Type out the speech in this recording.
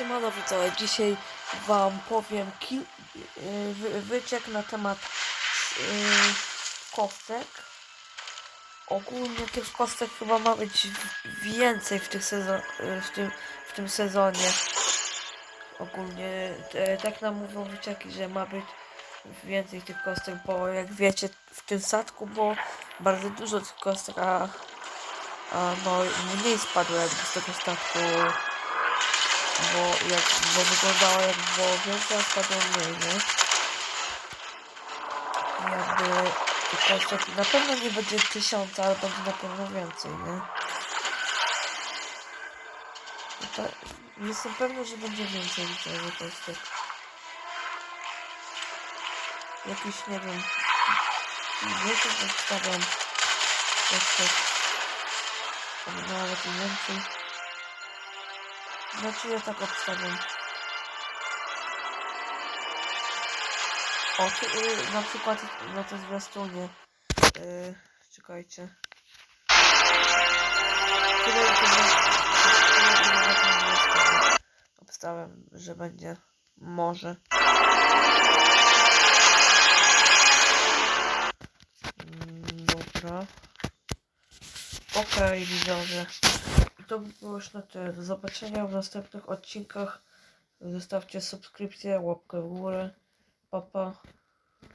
Siemano widzowie, dzisiaj wam powiem kil... yy, wy, wyciek na temat yy, kostek. Ogólnie tych kostek chyba ma być więcej w, tych sezo- yy, w, tym, w tym sezonie. Ogólnie tak nam mówią wycieki, że ma być więcej tych kostek, bo jak wiecie w tym sadku było bardzo dużo tych kostek, a, a no mniej spadło jakby z tego statku bo jak bo wyglądało jak było więcej, spadło mniej, nie? Jakby kostek na pewno nie będzie tysiąca, ale będzie na pewno więcej, nie? To, jestem pewny, że będzie więcej widzowie kostek. Jakiś, nie wiem, miesiąc odstawiam kostek. Albo nawet więcej. Znaczy ja tak obstawiam. O, tu, y, na przykład na to zwiastunie. Y, czekajcie. Tyle, tyle. Obstawiam, że będzie. Może. Mm, Dobra. Okej, widzowie. To by było już na tyle. Do zobaczenia w następnych odcinkach. Zostawcie subskrypcję, łapkę w górę. Papa. Pa.